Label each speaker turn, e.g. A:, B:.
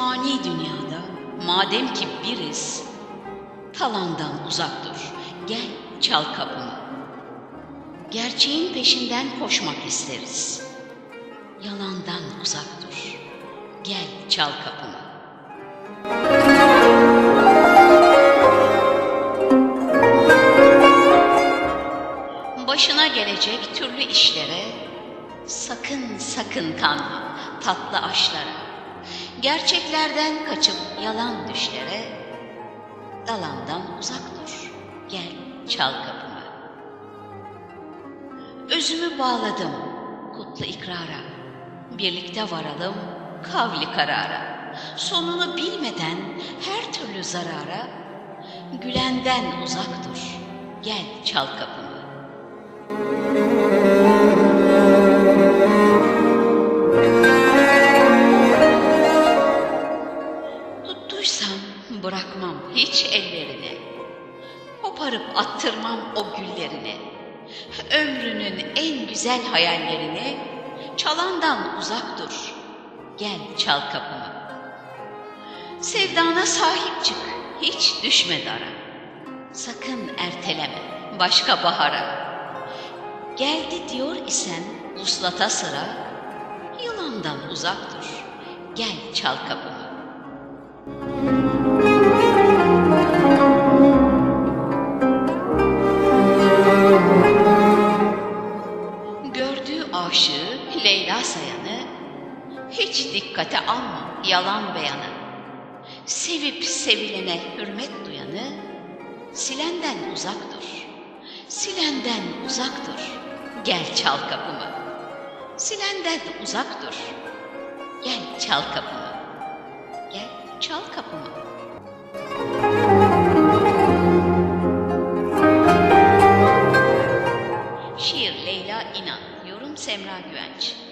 A: fani dünyada madem ki biriz, talandan uzak dur, gel çal kapımı. Gerçeğin peşinden koşmak isteriz. Yalandan uzak dur, gel çal kapımı. Başına gelecek türlü işlere sakın sakın kanma tatlı aşlara. Gerçeklerden kaçıp yalan düşlere dalandan uzak dur. Gel çal kapımı. Özümü bağladım kutlu ikrara. Birlikte varalım kavli karara. Sonunu bilmeden her türlü zarara gülenden uzak dur. Gel çal kapımı. Tuttuysam bırakmam hiç ellerini. Koparıp attırmam o güllerini. Ömrünün en güzel hayallerini çalandan uzak dur. Gel çal kapımı. Sevdana sahip çık, hiç düşme dara. Sakın erteleme başka bahara. Geldi diyor isen uslata sıra, yılandan uzak dur. Gel çal kapımı. hiç dikkate alma yalan beyanı. Sevip sevilene hürmet duyanı, silenden uzak dur. Silenden uzak dur, gel çal kapımı. Silenden uzak dur, gel çal kapımı. Gel çal kapımı. Şiir Leyla İnan, yorum Semra Güvenç.